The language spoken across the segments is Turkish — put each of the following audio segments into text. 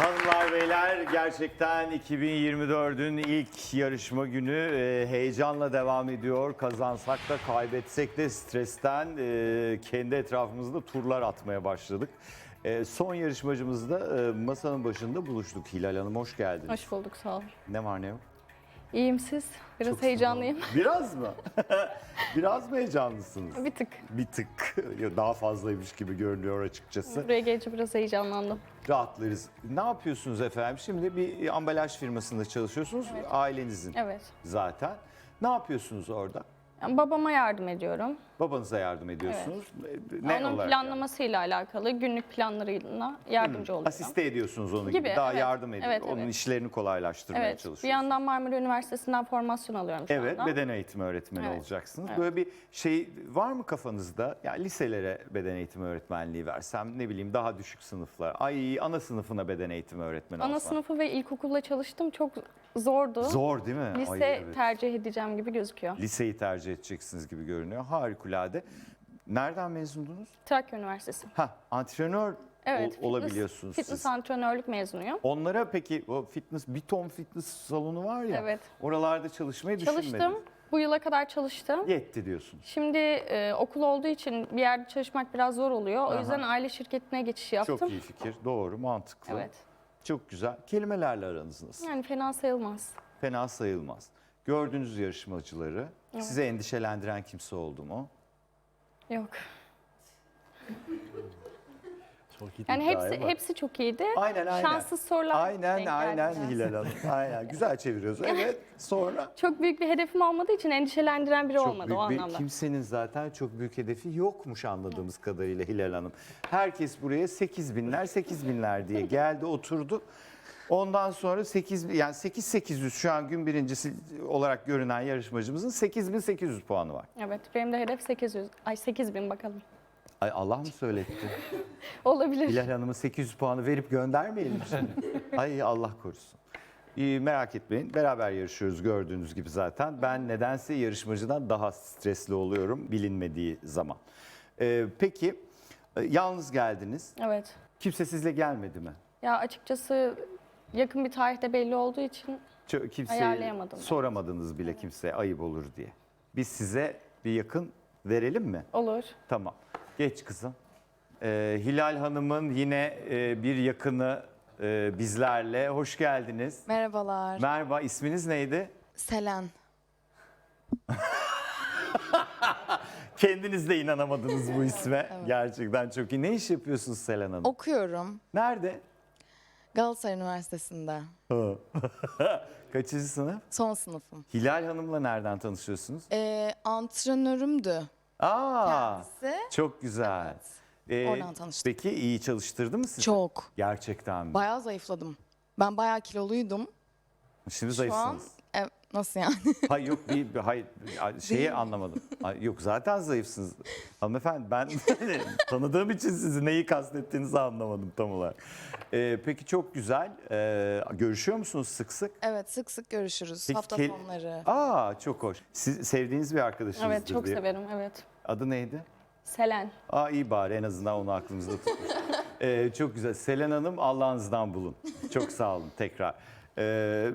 Hanımlar beyler gerçekten 2024'ün ilk yarışma günü e, heyecanla devam ediyor. Kazansak da kaybetsek de stresten e, kendi etrafımızda turlar atmaya başladık. E, son yarışmacımızda e, masanın başında buluştuk. Hilal Hanım hoş geldiniz. Hoş bulduk sağ ol. Ne var ne yok? İyiyim siz? Biraz Çok heyecanlıyım. olun. Biraz mı? Biraz mı heyecanlısınız? Bir tık. Bir tık. Daha fazlaymış gibi görünüyor açıkçası. Buraya gelince biraz heyecanlandım. rahatlarız. Ne yapıyorsunuz efendim? Şimdi bir ambalaj firmasında çalışıyorsunuz. Ailenizin Evet. zaten. Ne yapıyorsunuz orada? Yani babama yardım ediyorum. Babanıza yardım ediyorsunuz. Ne Onun olarak? planlamasıyla alakalı günlük planlarına yardımcı oluyorum. Asiste ediyorsunuz onu gibi. Gibi, Daha evet. yardım edip Evet, onun evet. işlerini kolaylaştırmaya Evet. Bir çalışıyorsunuz. yandan Marmara Üniversitesi'nden formasyon alıyorum şu Evet, anda. beden eğitimi öğretmeni Evet, olacaksınız. evet. Böyle bir şey var mı kafanızda? Yani liselere beden eğitimi öğretmenliği versem, ne bileyim daha düşük sınıflar. Ay ana sınıfına beden eğitimi öğretmeni Ana sınıfı ve ilkokulda çalıştım. Çok zordu. Zor değil mi? Lise Ay, evet. tercih edeceğim gibi gözüküyor. Liseyi tercih edeceksiniz gibi görünüyor. Harikulade. Nereden mezundunuz? Trakya Üniversitesi. Ha, antrenör Evet. ol- olabiliyorsunuz fitness, siz. Fitness antrenörlük mezunuyum. Onlara peki o fitness, bir ton fitness salonu var ya. Evet. Oralarda çalışmayı düşünmediniz. Çalıştım. Bu yıla kadar çalıştım. Yetti diyorsunuz. Şimdi e, okul olduğu için bir yerde çalışmak biraz zor oluyor. O Aha. yüzden aile şirketine geçiş yaptım. Çok iyi fikir. Doğru, mantıklı. Evet. Çok güzel. Kelimelerle aranız nasıl? Yani fena sayılmaz. Fena sayılmaz. Gördüğünüz yarışmacıları size endişelendiren kimse oldu mu? Yok. Çok iyi Yani hepsi hepsi çok iyiydi. Aynen aynen. Şanssız sorular Aynen denk geldi aynen biraz. Hilal Hanım. Aynen. Güzel çeviriyoruz. Evet. Sonra? Çok büyük bir hedefim olmadığı için endişelendiren biri Çok olmadı büyük o bir- anlamda. kimsenin zaten çok büyük hedefi yokmuş anladığımız kadarıyla Hilal Hanım. Herkes buraya 8 binler 8 binler diye geldi oturdu. Ondan sonra 8 yani 8800 şu an gün birincisi olarak görünen yarışmacımızın 8800 puanı var. Evet benim de hedef 800. Ay 8000 bakalım. Ay Allah mı söyletti? Olabilir. Hilal Hanım'ın 800 puanı verip göndermeyelim şimdi. Ay Allah korusun. Ee, merak etmeyin. Beraber yarışıyoruz gördüğünüz gibi zaten. Ben nedense yarışmacıdan daha stresli oluyorum bilinmediği zaman. Ee, peki e, yalnız geldiniz. Evet. Kimse sizle gelmedi mi? Ya açıkçası yakın bir tarihte belli olduğu için Çö- Kimse Ayarlayamadım soramadınız bile kimseye ayıp olur diye. Biz size bir yakın verelim mi? olur. Tamam. Geç kızım. Ee, Hilal Hanım'ın yine e, bir yakını e, bizlerle. Hoş geldiniz. Merhabalar. Merhaba, isminiz neydi? Selen. Kendiniz de inanamadınız bu isme. Gerçekten çok iyi. Ne iş yapıyorsunuz Selen Hanım? Okuyorum. Nerede? Galatasaray Üniversitesi'nde. Kaçıncı sınıf? Son sınıfım. Hilal Hanım'la nereden tanışıyorsunuz? Ee, antrenörümdü Aa, kendisi. çok güzel. Ee, Oradan tanıştık. Peki iyi çalıştırdı mı sizi? Çok. Gerçekten mi? Bayağı zayıfladım. Ben bayağı kiloluydum. Şimdi Şu an zayıfsınız. Nasıl yani? Hayır yok bir, bir- hayır şeyi anlamadım. Ay, yok zaten zayıfsınız. Hanımefendi ben tanıdığım için sizi neyi kastettiğinizi anlamadım tam olarak. Ee, peki çok güzel. Ee, görüşüyor musunuz sık sık? evet sık sık görüşürüz. Peki Hafta kel- sonları. Aa çok hoş. Siz sevdiğiniz bir arkadaşınızdır Evet çok diye. severim evet. Adı neydi? Selen. Aa iyi bari en azından onu aklımızda tutmuş. Ee, çok güzel. Selen Hanım Allah'ınızdan bulun. Çok sağ olun tekrar. Ee,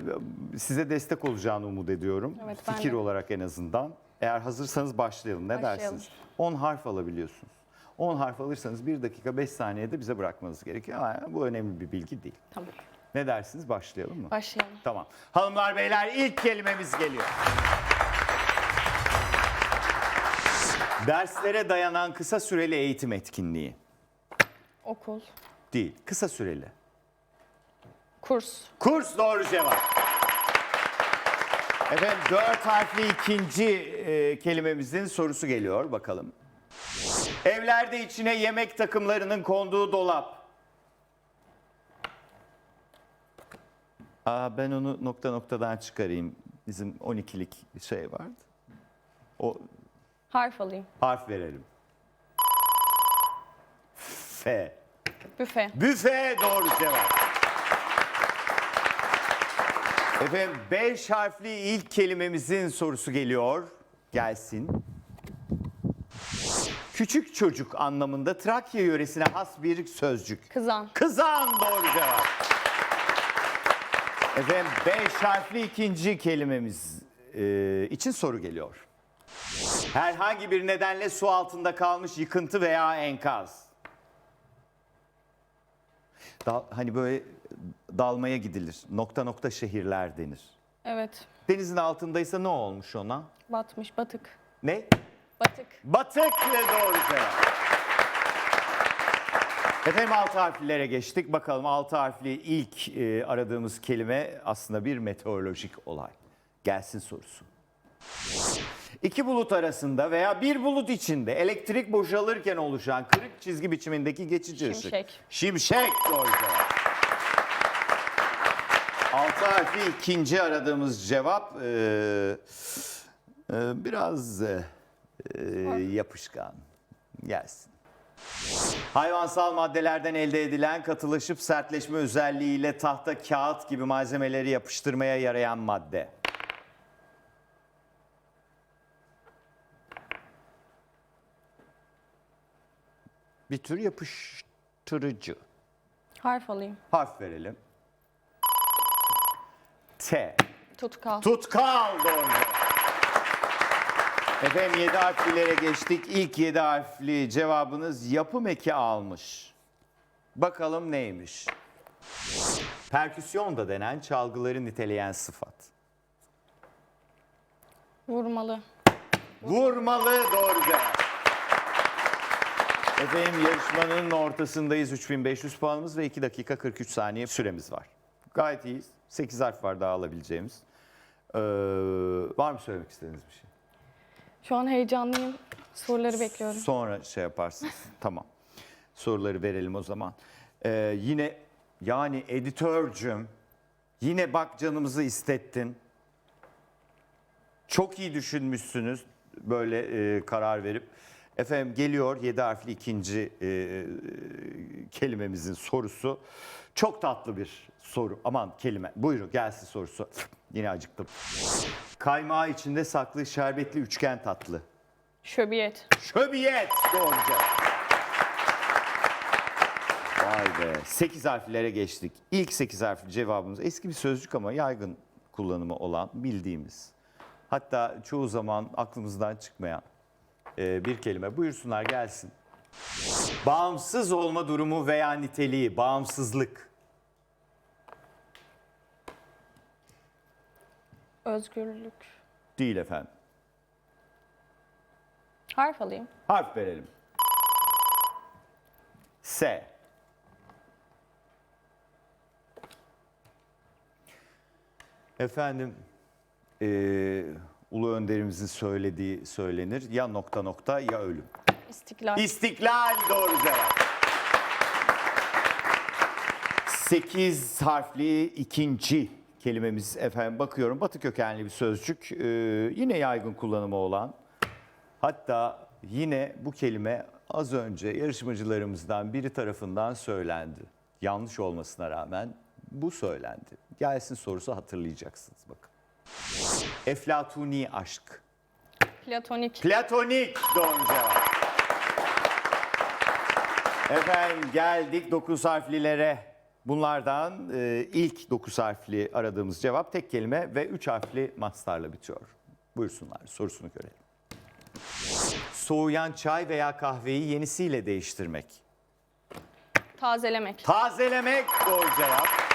size destek olacağını umut ediyorum. Evet, ben Fikir de. olarak en azından. Eğer hazırsanız başlayalım. Ne Başlayalım. dersiniz? 10 harf alabiliyorsunuz. 10 harf alırsanız 1 dakika 5 saniyede bize bırakmanız gerekiyor. Ama bu önemli bir bilgi değil. Tamam. Ne dersiniz? Başlayalım mı? Başlayalım. Tamam. Hanımlar beyler ilk kelimemiz geliyor. Derslere dayanan kısa süreli eğitim etkinliği. Okul. Değil, kısa süreli. Kurs. Kurs doğru cevap. Efendim dört harfli ikinci e, kelimemizin sorusu geliyor bakalım. Evlerde içine yemek takımlarının konduğu dolap. Aa, ben onu nokta noktadan çıkarayım. Bizim 12'lik şey vardı. O Harf alayım. harf verelim. F. Büfe. Büfe doğru cevap. Efendim beş harfli ilk kelimemizin sorusu geliyor. Gelsin. Küçük çocuk anlamında Trakya yöresine has bir sözcük. Kızan. Kızan doğru cevap. Efendim 5 harfli ikinci kelimemiz e, için soru geliyor. Herhangi bir nedenle su altında kalmış yıkıntı veya enkaz. Dal- hani böyle dalmaya gidilir. Nokta nokta şehirler denir. Evet. Denizin altındaysa ne olmuş ona? Batmış, batık. Ne? Batık. Batık ve doğru cevap. Efendim altı harflere geçtik. Bakalım altı harfli ilk e, aradığımız kelime aslında bir meteorolojik olay. Gelsin sorusu. İki bulut arasında veya bir bulut içinde elektrik boşalırken oluşan kırık çizgi biçimindeki geçici ışık. Şimşek. Şimşek doğru cevap. Altı harfli ikinci aradığımız cevap e, e, biraz e, e, yapışkan. Gelsin. Hayvansal maddelerden elde edilen katılaşıp sertleşme özelliğiyle tahta, kağıt gibi malzemeleri yapıştırmaya yarayan madde. Bir tür yapıştırıcı. Harf alayım. Harf verelim. T. Tutkal. Tutkal doğru. Efendim 7 harflilere geçtik. İlk 7 harfli cevabınız yapım eki almış. Bakalım neymiş? Perküsyon da denen çalgıları niteleyen sıfat. Vurmalı. Vurmalı doğru cevap. Efendim yarışmanın ortasındayız. 3500 puanımız ve 2 dakika 43 saniye süremiz var. Gayet iyiyiz. 8 harf var daha alabileceğimiz. Ee, var mı söylemek istediğiniz bir şey? Şu an heyecanlıyım. Soruları bekliyorum. Sonra şey yaparsınız. tamam. Soruları verelim o zaman. Ee, yine yani editörcüm yine bak canımızı istettin. Çok iyi düşünmüşsünüz böyle e, karar verip. Efendim geliyor 7 harfli ikinci e, kelimemizin sorusu. Çok tatlı bir soru. Aman kelime. Buyurun gelsin sorusu. Yine acıktım. Kaymağı içinde saklı şerbetli üçgen tatlı. Şöbiyet. Şöbiyet doğru cevap. Vay be. 8 harflere geçtik. İlk 8 harfli cevabımız eski bir sözcük ama yaygın kullanımı olan bildiğimiz. Hatta çoğu zaman aklımızdan çıkmayan e, bir kelime. Buyursunlar gelsin. Bağımsız olma durumu veya niteliği, bağımsızlık. Özgürlük. Değil efendim. Harf alayım. Harf verelim. S. Efendim, eee, Ulu Önderimizin söylediği söylenir. Ya nokta nokta ya ölüm. İstiklal. İstiklal doğru cevap. 8 harfli ikinci kelimemiz efendim bakıyorum batı kökenli bir sözcük Ee, yine yaygın kullanımı olan hatta yine bu kelime az önce yarışmacılarımızdan biri tarafından söylendi. Yanlış olmasına rağmen bu söylendi. Gelsin sorusu hatırlayacaksınız bakın. Eflatuni aşk. Platonik. Platonik doğru cevap. Efendim geldik 9 harflilere. Bunlardan e, ilk 9 harfli aradığımız cevap tek kelime ve 3 harfli mastarla bitiyor. Buyursunlar sorusunu görelim. Soğuyan çay veya kahveyi yenisiyle değiştirmek. Tazelemek. Tazelemek doğru cevap.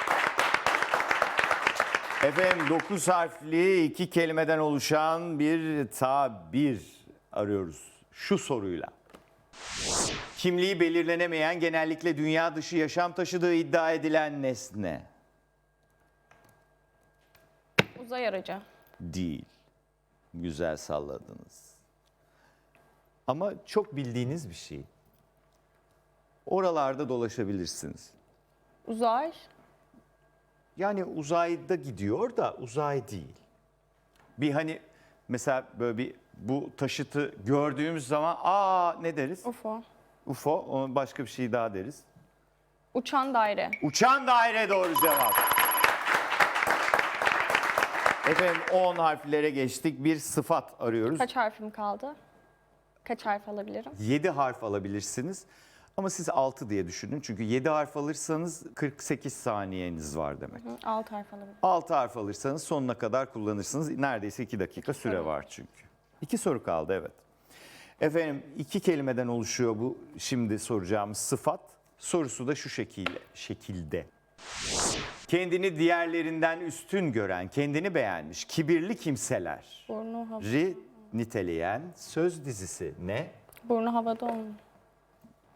Efendim 9 harfli iki kelimeden oluşan bir tabir arıyoruz şu soruyla. Kimliği belirlenemeyen genellikle dünya dışı yaşam taşıdığı iddia edilen nesne Uzay aracı. değil. Güzel salladınız. Ama çok bildiğiniz bir şey. Oralarda dolaşabilirsiniz. Uzay. Yani uzayda gidiyor da uzay değil. Bir hani mesela böyle bir bu taşıtı gördüğümüz zaman aa ne deriz? UFO. UFO, ona başka bir şey daha deriz. Uçan daire. Uçan daire doğru cevap. Efendim 10 harflere geçtik. Bir sıfat arıyoruz. Kaç harfim kaldı? Kaç harf alabilirim? 7 harf alabilirsiniz. Ama siz 6 diye düşünün. Çünkü 7 harf alırsanız 48 saniyeniz var demek. Hı, Alt harf alabilirim. 6 harf alırsanız sonuna kadar kullanırsınız. Neredeyse 2 dakika süre var çünkü. 2 soru kaldı evet. Efendim iki kelimeden oluşuyor bu şimdi soracağımız sıfat. Sorusu da şu şekilde. şekilde. Kendini diğerlerinden üstün gören, kendini beğenmiş, kibirli kimseler. Burnu, hava, Ri niteleyen söz dizisi ne? burnu havada olmuyor.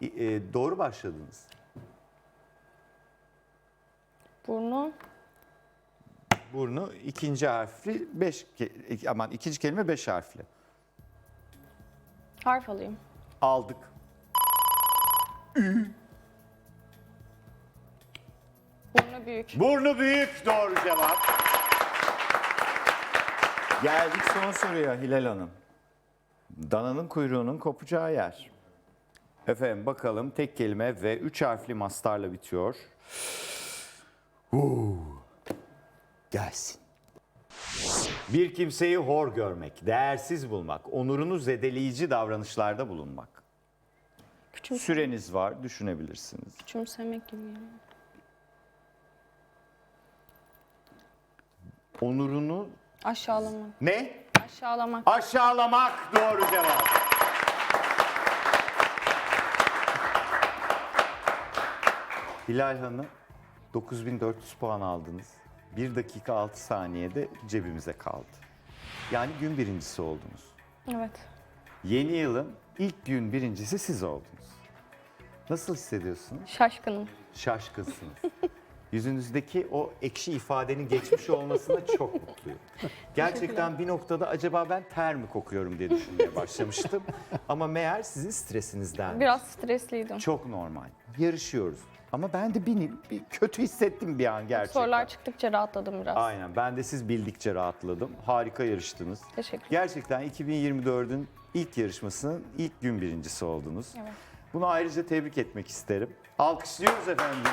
E, doğru başladınız. Burnu Burnu ikinci harfli, beş, ke- aman ikinci kelime beş harfli. harf alayım. Aldık. Burnu büyük. Burnu büyük doğru cevap. Geldik son soruya Hilal Hanım. Dananın kuyruğunun kopacağı yer. Efendim bakalım tek kelime ve üç harfli mastarla bitiyor. Huu. Gelsin. Bir kimseyi hor görmek, değersiz bulmak, onurunu zedeleyici davranışlarda bulunmak. Küçüm, Süreniz var, düşünebilirsiniz. küçümsemek gibi. yani. Onurunu Aşağılamak. ne? Aşağılamak. Aşağılamak doğru cevap. Hilal Hanım 9400 puan aldınız. 1 dakika 6 saniyede cebimize kaldı. Yani gün birincisi oldunuz. Evet. Yeni yılın ilk gün birincisi siz oldunuz. Nasıl hissediyorsunuz? Şaşkınım. Şaşkınsınız. Yüzünüzdeki o ekşi ifadenin geçmiş olmasına çok mutluyum. Gerçekten bir noktada acaba ben ter mi kokuyorum diye düşünmeye başlamıştım. Ama meğer sizin stresinizden. Biraz stresliydim. Çok normal. Yarışıyoruz. Ama ben de bir, bir kötü hissettim bir an gerçekten. Sorular çıktıkça rahatladım biraz. Aynen. Ben de siz bildikçe rahatladım. Harika yarıştınız. Teşekkür Gerçekten 2024'ün ilk yarışmasının ilk gün birincisi oldunuz. Evet. Bunu ayrıca tebrik etmek isterim. Alkışlıyoruz efendim.